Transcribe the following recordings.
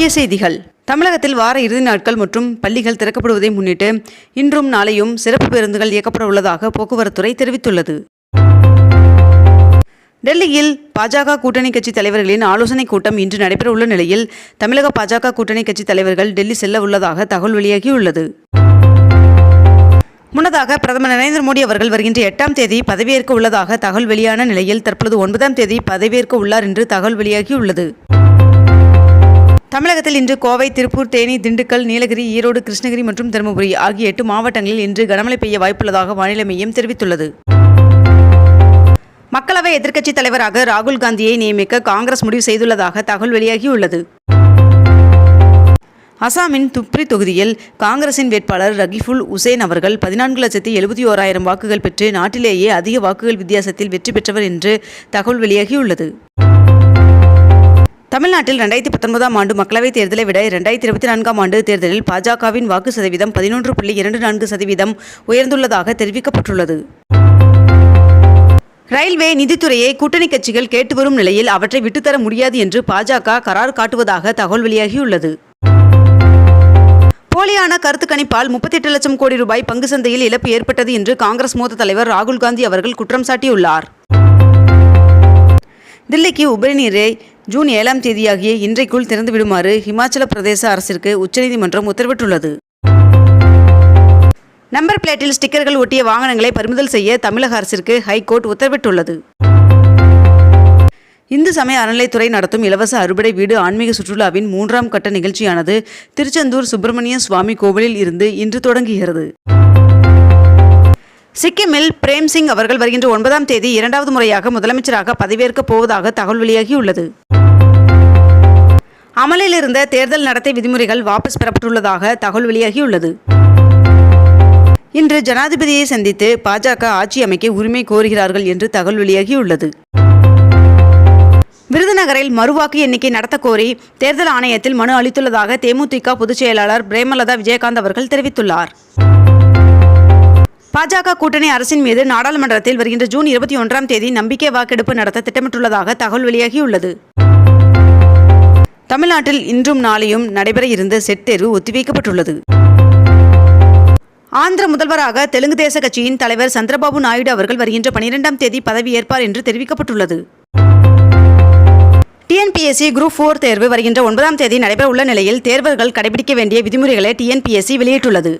முக்கிய செய்திகள். தமிழகத்தில் வார இறுதி நாட்கள் மற்றும் பள்ளிகள் திறக்கப்படுவதை முன்னிட்டு இன்றும் நாளையும் சிறப்பு பேருந்துகள் இயக்கப்பட உள்ளதாக போக்குவரத்துறை தெரிவித்துள்ளது. டெல்லியில் பாஜக கூட்டணி கட்சி தலைவர்களின் ஆலோசனைக் கூட்டம் இன்று நடைபெறவுள்ள நிலையில் தமிழக பாஜக கூட்டணி கட்சி தலைவர்கள் டெல்லி செல்ல உள்ளதாக தகவல் வெளியாகியுள்ளது. முன்னதாக பிரதமர் நரேந்திர மோடி அவர்கள் வருகின்ற எட்டாம் தேதி பதவியேற்க உள்ளதாக தகவல் வெளியான நிலையில் தற்பொழுது ஒன்பதாம் தேதி பதவியேற்க உள்ளார் என்று தகவல் வெளியாகியுள்ளது. தமிழகத்தில் இன்று கோவை திருப்பூர் தேனி திண்டுக்கல் நீலகிரி ஈரோடு கிருஷ்ணகிரி மற்றும் தருமபுரி ஆகிய எட்டு மாவட்டங்களில் இன்று கனமழை பெய்ய வாய்ப்புள்ளதாக வானிலை மையம் தெரிவித்துள்ளது. மக்களவை எதிர்க்கட்சித் தலைவராக ராகுல் காந்தியை நியமிக்க காங்கிரஸ் முடிவு செய்துள்ளதாக தகவல் வெளியாகியுள்ளது. அசாமின் துப்ரி தொகுதியில் காங்கிரசின் வேட்பாளர் ரகிஃபுல் உசேன் அவர்கள் பதினான்கு லட்சத்தி எழுபத்தி ஓராயிரம் வாக்குகள் பெற்று நாட்டிலேயே அதிக வாக்குகள் வித்தியாசத்தில் வெற்றி பெற்றவர் என்று தகவல் வெளியாகியுள்ளது. தமிழ்நாட்டில் ரெண்டாயிரத்தி பத்தொன்பதாம் ஆண்டு மக்களவைத் தேர்தலை விட இரண்டாயிரத்தி இருபத்தி நான்காம் ஆண்டு தேர்தலில் பாஜகவின் வாக்கு சதவீதம் பதினொன்று புள்ளி இரண்டு நான்கு சதவீதம் உயர்ந்துள்ளதாக தெரிவிக்கப்பட்டுள்ளது. ரயில்வே நிதித்துறையை கூட்டணி கட்சிகள் கேட்டு வரும் நிலையில் அவற்றை விட்டுத்தர முடியாது என்று பாஜக கரார் காட்டுவதாக தகவல் வெளியாகியுள்ளது. போலியான கருத்து கணிப்பால் முப்பத்தெட்டு லட்சம் கோடி ரூபாய் பங்கு சந்தையில் இழப்பு ஏற்பட்டது என்று காங்கிரஸ் மூத்த தலைவர் ராகுல் காந்தி அவர்கள் குற்றம் சாட்டியுள்ளார். தில்லிக்கு உபரிநீரை ஜூன் ஏழாம் தேதியாகிய இன்றைக்குள் திறந்து விடுமாறு ஹிமாச்சல பிரதேச அரசிற்கு உச்சநீதிமன்றம் உத்தரவிட்டுள்ளது. நம்பர் பிளேட்டில் ஸ்டிக்கர்கள் ஒட்டிய வாகனங்களை பறிமுதல் செய்ய தமிழக அரசிற்கு ஹைகோர்ட் உத்தரவிட்டுள்ளது. இந்து சமய அறநிலைத்துறை நடத்தும் இலவச அறுபடை வீடு ஆன்மீக சுற்றுலாவின் மூன்றாம் கட்ட நிகழ்ச்சியானது திருச்செந்தூர் சுப்பிரமணிய சுவாமி கோவிலில் இருந்து இன்று தொடங்குகிறது. சிக்கிமில் பிரேம்சிங் அவர்கள் வருகின்ற ஒன்பதாம் தேதி இரண்டாவது முறையாக முதலமைச்சராக பதவியேற்கப் போவதாக தகவல் வெளியாகியுள்ளது. அமலில் இருந்த தேர்தல் நடத்தை விதிமுறைகள் வாபஸ் பெறப்பட்டுள்ளதாக தகவல் வெளியாகியுள்ளது. இன்று ஜனாதிபதியை சந்தித்து பாஜக ஆட்சி அமைக்க உரிமை கோருகிறார்கள் என்று தகவல் வெளியாகியுள்ளது. விருதுநகரில் மறுவாக்கு எண்ணிக்கை நடத்த கோரி தேர்தல் ஆணையத்தில் மனு அளித்துள்ளதாக தேமுதிக பொதுச் செயலாளர் பிரேமலதா விஜயகாந்த் அவர்கள் தெரிவித்துள்ளார். பாஜக கூட்டணி அரசின் மீது நாடாளுமன்றத்தில் வருகின்ற ஜூன் இருபத்தி ஒன்றாம் தேதி நம்பிக்கை வாக்கெடுப்பு நடத்த திட்டமிட்டுள்ளதாக தகவல் வெளியாகியுள்ளது. தமிழ்நாட்டில் இன்றும் நாளையும் நடைபெற இருந்த செட் தேர்வு ஒத்திவைக்கப்பட்டுள்ளது. ஆந்திர முதல்வராக தெலுங்கு தேச கட்சியின் தலைவர் சந்திரபாபு நாயுடு அவர்கள் வருகின்ற பனிரெண்டாம் தேதி பதவியேற்பார் என்று தெரிவிக்கப்பட்டுள்ளது. டிஎன்பிஎஸ்சி குரூப் ஃபோர் தேர்வு வருகின்ற ஒன்பதாம் தேதி நடைபெற உள்ள நிலையில் தேர்வர்கள் கடைபிடிக்க வேண்டிய விதிமுறைகளை டிஎன்பிஎஸ்சி வெளியிட்டுள்ளது.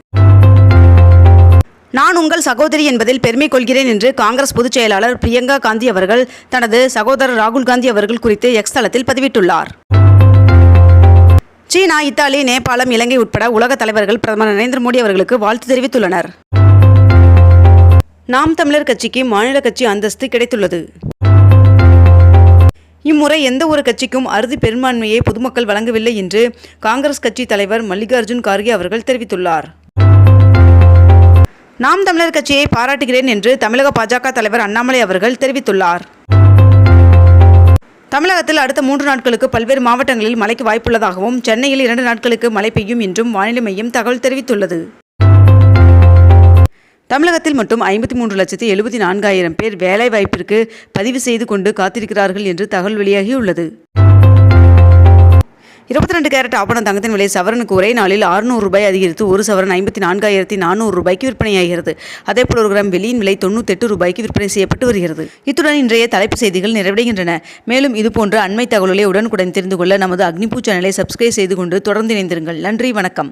நான் உங்கள் சகோதரி என்பதில் பெருமை கொள்கிறேன் என்று காங்கிரஸ் பொதுச் செயலாளர் பிரியங்கா காந்தி அவர்கள் தனது சகோதரர் ராகுல் காந்தி அவர்கள் குறித்து எக்ஸ் தளத்தில் பதிவிட்டுள்ளார். சீனா இத்தாலி நேபாளம் இலங்கை உட்பட உலக தலைவர்கள் பிரதமர் நரேந்திர மோடி அவர்களுக்கு வாழ்த்து தெரிவித்துள்ளனர். நாம் தமிழர் கட்சிக்கு மாநில கட்சி அந்தஸ்து கிடைத்துள்ளது. இம்முறை எந்த ஒரு கட்சிக்கும் அறுதி பெரும்பான்மையை பொதுமக்கள் வழங்கவில்லை என்று காங்கிரஸ் கட்சி தலைவர் மல்லிகார்ஜுன் கார்கே அவர்கள் தெரிவித்துள்ளார். நாம் தமிழர் கட்சியை பாராட்டுகிறேன் என்று தமிழக பாஜக தலைவர் அண்ணாமலை அவர்கள் தெரிவித்துள்ளார். தமிழகத்தில் அடுத்த மூன்று நாட்களுக்கு பல்வேறு மாவட்டங்களில் மழைக்கு வாய்ப்புள்ளதாகவும் சென்னையில் இரண்டு நாட்களுக்கு மழை பெய்யும் என்றும் வானிலை மையம் தகவல் தெரிவித்துள்ளது. தமிழகத்தில் மட்டும் ஐம்பத்தி மூன்று லட்சத்தி எழுபத்தி நான்காயிரம் பேர் வேலைவாய்ப்பிற்கு பதிவு செய்து கொண்டு காத்திருக்கிறார்கள் என்று தகவல் வெளியாகியுள்ளது. இருபத்தி ரெண்டு கேரட் ஆபணம் தங்கத்தின் விலை சவரனுக்கு ஒரே நாளில் அறுநூறு ரூபாய் அதிகரித்து ஒரு சவரன் ஐம்பத்தி நான்காயிரத்தி நானூறு ரூபாய்க்கு விற்பனையாகிறது. அதேபோல் ஒரு கிராம் வெளியின் விலை தொண்ணூத்தெட்டு ரூபாய்க்கு விற்பனை செய்யப்பட்டு வருகிறது. இத்துடன் இன்றைய தலைப்பு செய்திகள் நிறைவடைகின்றன. மேலும் இதுபோன்ற அண்மை தகவல்களை உடனுக்குடன் தெரிந்து கொள்ள நமது அக்னிபூ சேனலை சப்ஸ்கிரைப் செய்து கொண்டு தொடர்ந்து இணைந்திருங்கள். நன்றி வணக்கம்.